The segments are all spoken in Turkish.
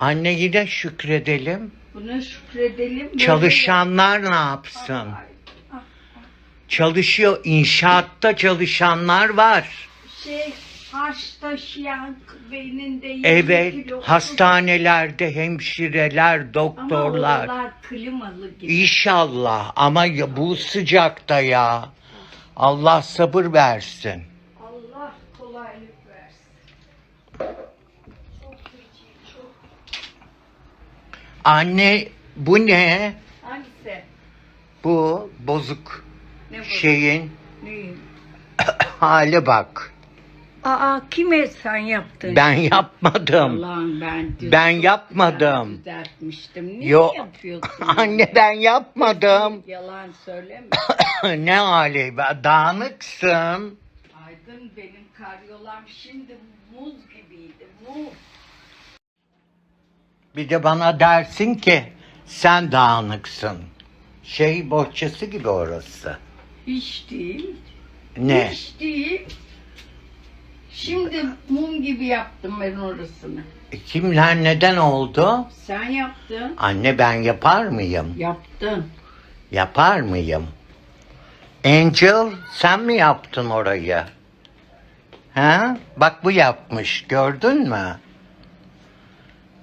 Anne yine şükredelim. Buna şükredelim. Çalışanlar ne yap- yapsın? Çalışıyor. İnşaatta çalışanlar var. Şey harç taşıyan beyninde 20 Evet. kilo- Hastanelerde hemşireler, Ama doktorlar. oralar klimalı gibi. İnşallah ama ya bu sıcakta ya. Allah sabır versin. Allah kolaylık versin. Çok feci, çok. Anne bu ne? Hangisi? Bu bozuk Ne bu? şeyin Neyim? hali bak. Aa kime sen yaptın? Ben yapmadım. Allah'ım ben dün Ben yapmadım. Düzeltmiştim. Niye Yo. yapıyorsun? Anne ben yapmadım. Yalan söyleme. ne hali? Dağınıksın. Aydın benim karyolam şimdi muz gibiydi. Muz. Bir de bana dersin ki sen dağınıksın. Şey bohçası gibi orası. Hiç değil. Ne? Hiç değil. Şimdi mum gibi yaptım ben orasını. E, Kimler neden oldu? Sen yaptın. Anne ben yapar mıyım? Yaptın. Yapar mıyım? Angel sen mi yaptın orayı? Ha? Bak bu yapmış gördün mü?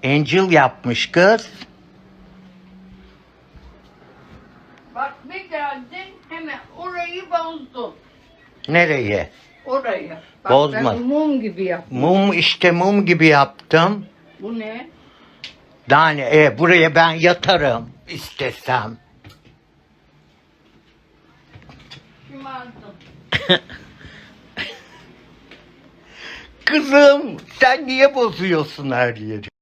Angel yapmış kız. Bak bir geldin hemen orayı bozdun. Nereye? Orayı. Bak Bozma. ben mum gibi yaptım. Mum işte mum gibi yaptım. Bu ne? Ne? E, buraya ben yatarım istesem. Şımardın. Kızım sen niye bozuyorsun her yeri?